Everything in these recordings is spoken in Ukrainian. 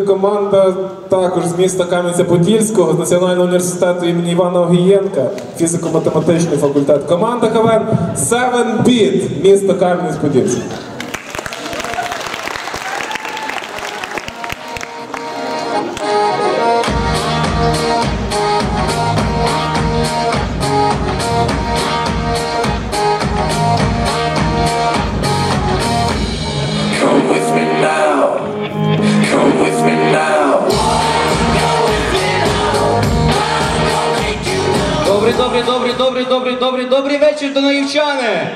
Команда також з міста Кам'янця-Подільського, з Національного університету імені Івана Огієнка, фізико-математичний факультет. Команда КВН 7 Біт, місто Кам'янець-Подільський. Добрий, добрий, добрий, добрий, вечір, донаївчани!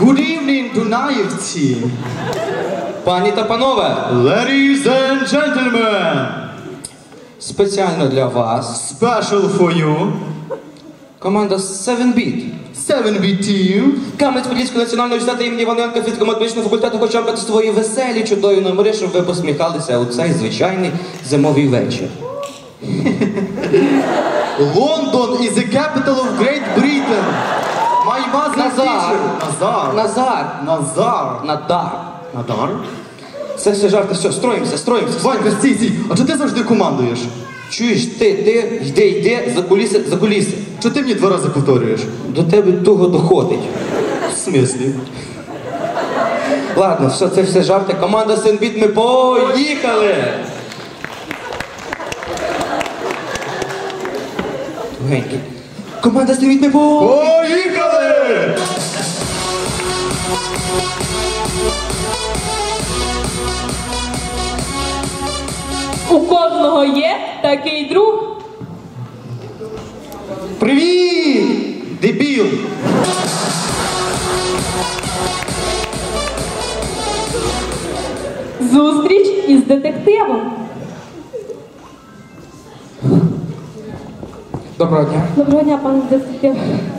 Good evening, Дунаївці! Пані та панове, Ladies and gentlemen! спеціально для вас Special for you, команда 7-Beat. 7B Team. Кам'янець-Подільського національного університету імені Іваненка фізико-математичного факультету хочемо дати свої веселі, чудові номери, щоб ви посміхалися у цей звичайний зимовий вечір. London is the capital of Great Britain. My mother Назар. teacher. Назар. Назар! Назар. Надар! Надар? Це все жарти, все, строїмося, строїмося. Ванька, стій, стій. А чого ти завжди командуєш? Чуєш, ти, ти, йди, йди, за куліси, за куліси. Чого ти мені два рази повторюєш? До тебе туго доходить. В смислі? Ладно, все, це все жарти. Команда Сенбіт, ми поїхали! Тугенький. Команда ми по... Поїхали! У кожного є такий друг. Привіт! Дебіл! Зустріч із детективом. Доброго дня. Доброго дня, пане детектив.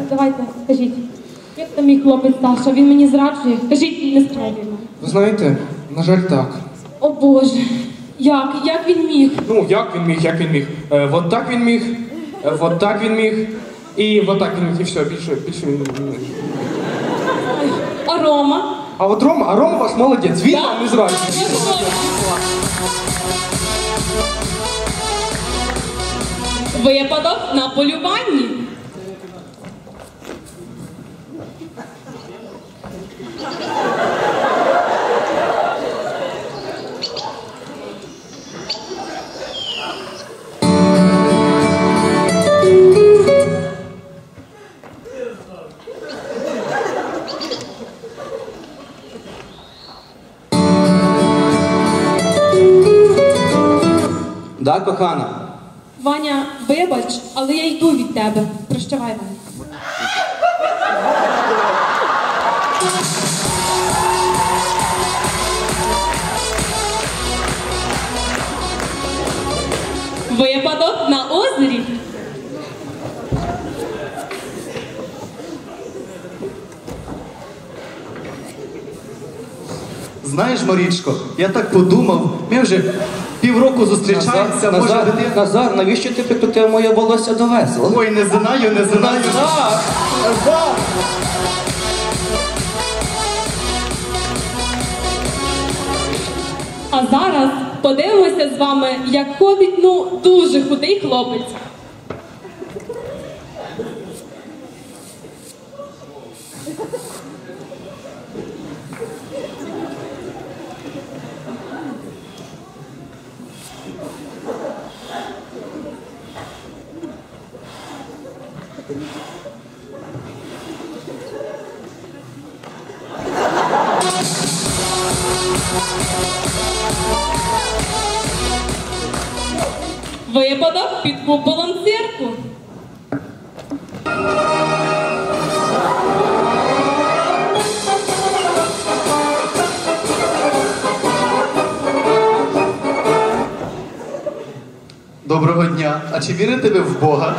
Давайте, кажіть. Як там мій хлопець Саша? Він мені зраджує. Кажіть, не справді. Ви знаєте, на жаль, так. О Боже. Як? Як він міг? Ну, як він міг, як він міг? Е, вот так він міг, е, вот так він міг, і вот так він міг, і все, більше, більше він не міг. А Рома? А от Рома, а Рома ваш молодець, він вам не зраджує. Випадок на полюванні. Да, кохана? Ваня, вибач, але я йду від тебе. Прощавай, Ваня. Випадок на Знаєш, Марічко, я так подумав, ми вже півроку зустрічаємося, може Назар, ти. Назар, навіщо ти прикрутив моє волосся до весел? Ой, не знаю, не знаю. Назар! Назар! А зараз подивимося з вами, як ходить ну дуже худий хлопець. Під куполом цирку. Доброго дня. А чи вірите ви в Бога?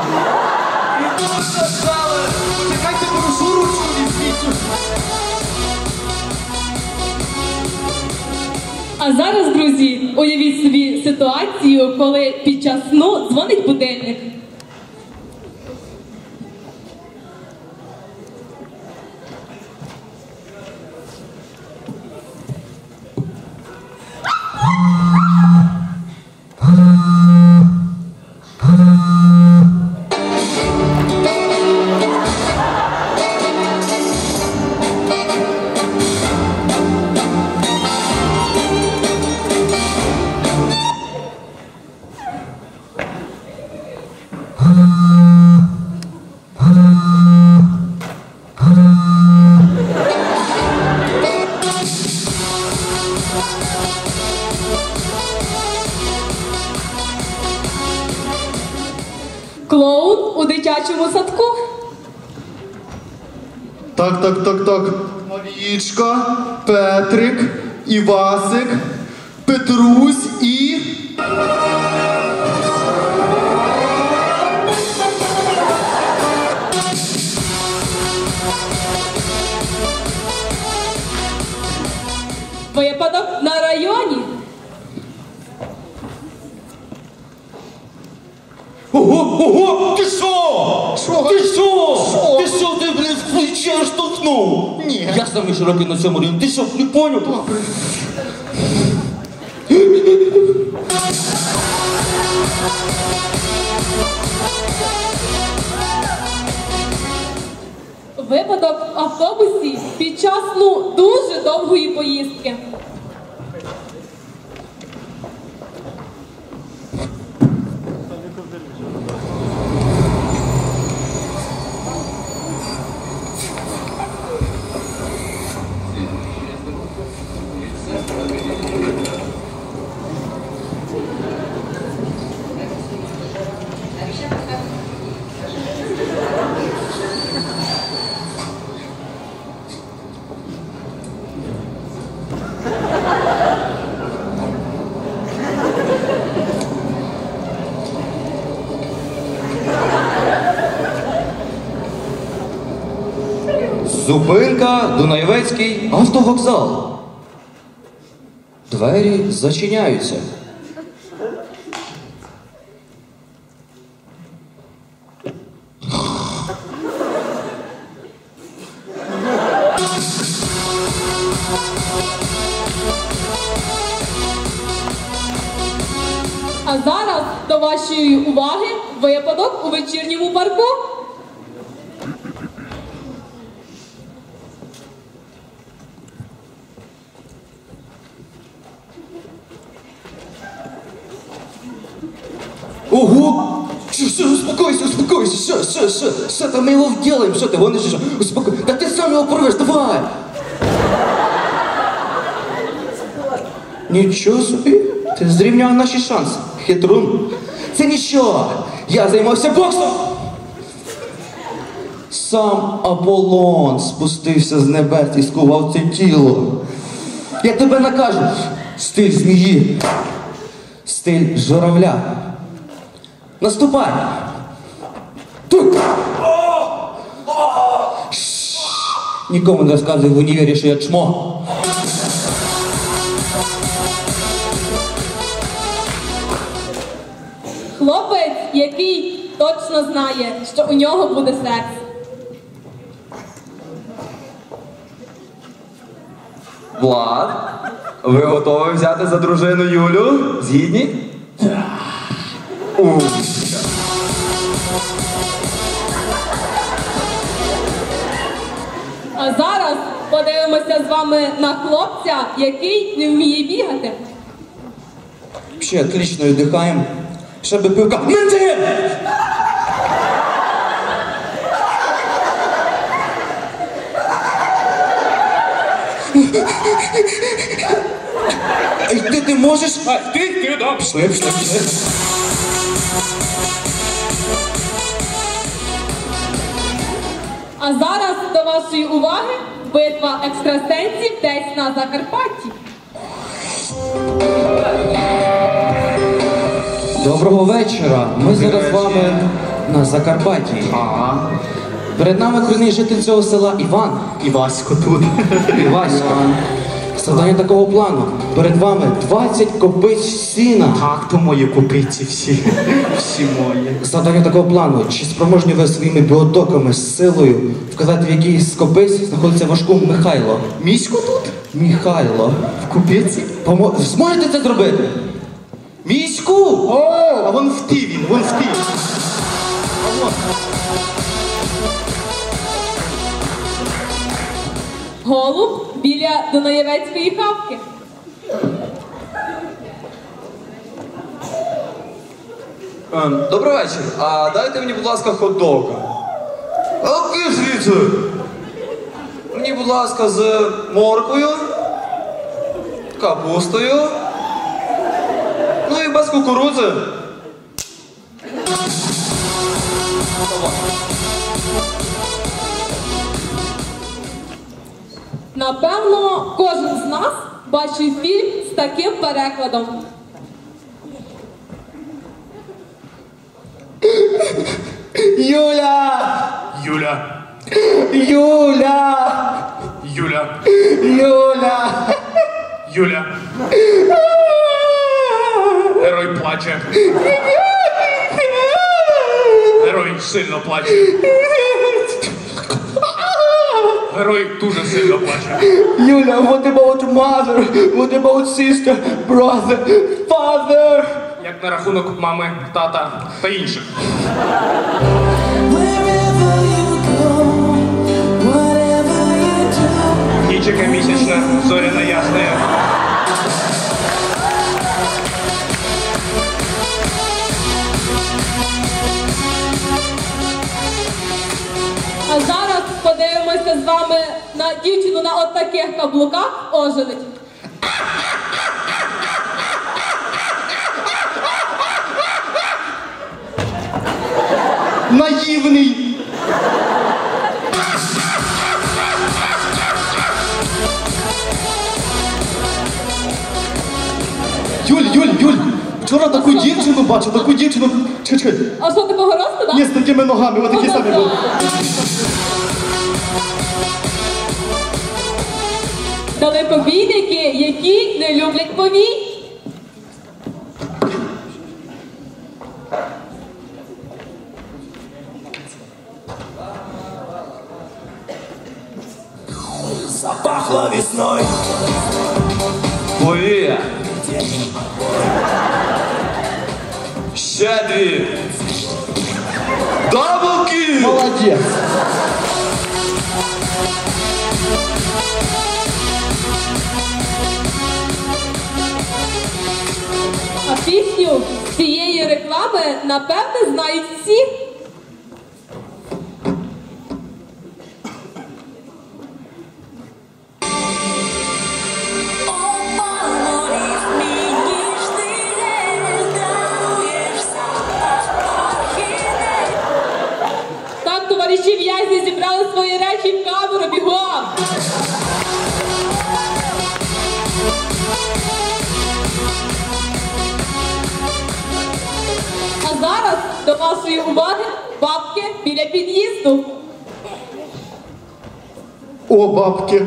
Чекайте, прошу ручку візьміть. А зараз, друзі, уявіть собі ситуацію, коли під час сну дзвонить будильник. Так, так, так. Марічка, Петрик, Івасик, Петрусь і. Ого, ого, ти що? Що? Ти що? Ти що, ти, блін, в плече штовхнув? Ні. Я самий широкий на цьому рівні. Ти що, не поняв? Випадок в автобусі під час ну дуже довгої поїздки. Зупинка Дунаєвецький автовокзал. Двері зачиняються. А зараз до вашої уваги випадок у вечірньому парку. Ого! Що, що, успокойся, що, що, що, що там ми його вділаємо, що ти гониш, що, успокойся, та ти сам його порвеш, давай! Нічого собі, ти зрівняв наші шанси, хитрун. Це нічого, я займався боксом. Сам Аполлон спустився з небес і скував це тіло. Я тебе накажу, стиль змії, стиль журавля. Наступай! Тут! Нікому не розказуй в універі, що я чмо. Хлопець, який точно знає, що у нього буде секс. Влад, ви готові взяти за дружину Юлю? Згідні? У. А зараз подивимося з вами на хлопця, який не вміє бігати. Ще отлично віддихаємо. Ще би пивка. Менти! А йти ти можеш? А ти, ти, да, пішли, пішли, пішли. А зараз до вашої уваги битва екстрасенсів десь на Закарпатті. Доброго вечора. Ми зараз з вами на Закарпатті. Перед нами корінний житель цього села Іван. Івасько тут. Івасько. Завдання такого плану. Перед вами 20 копиць сіна. Так, то мої купиці всі. Всі мої. Завдання такого плану. Чи спроможні ви своїми біотоками з силою вказати, в якій з копиць знаходиться важку Михайло? Місько тут? Михайло. В купиці? Помо... Зможете це зробити? Міську! О, а вон в ті він, вон в ті. Голуб біля Дунаєвецької хавки. Ем, Добрий вечір. А дайте мені, будь ласка, хот-дога. А звідси? Мені, будь ласка, з морквою. капустою. Ну і без кукурудзи. Напевно, кожен з нас бачив фільм з таким перекладом. Юля! Юля, Юля! Юля, Юля! Юля. Герой плаче. Герой сильно плаче. Герой дуже сильно плаче. Юля, what about mother? What about sister, brother, father? Як на рахунок мами, тата та інших. Нічика місячна, зоряна ясна. Дівчину на от таких каблуках оженить. Наївний! Юль, Юль, Юль! Вчора таку дівчину бачив, таку дівчину. Чекай, чекай. А що такого росту, так? Ні, з такими ногами, отакі самі були. Далекобійники, які не люблять повій. Запахло весной. Повія. Ще дві. Даблки! Молодець! Пісню цієї реклами, напевне, знають всі. Вашої уваги бабки біля під'їзду. О, бабки!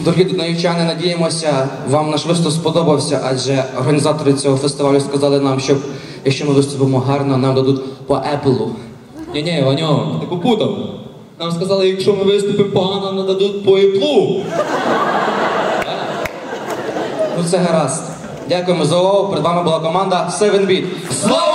Дорогі дунаївчани, надіємося, вам наш виступ сподобався, адже організатори цього фестивалю сказали нам, що якщо ми виступимо гарно, нам дадуть по Apple. Ні, ні, Ваньо, ти попутав. Нам сказали, якщо ми виступимо погано, нам дадуть по іплу. Ну це гаразд. Дякуємо за увагу. Перед вами була команда Seven Beat. Слава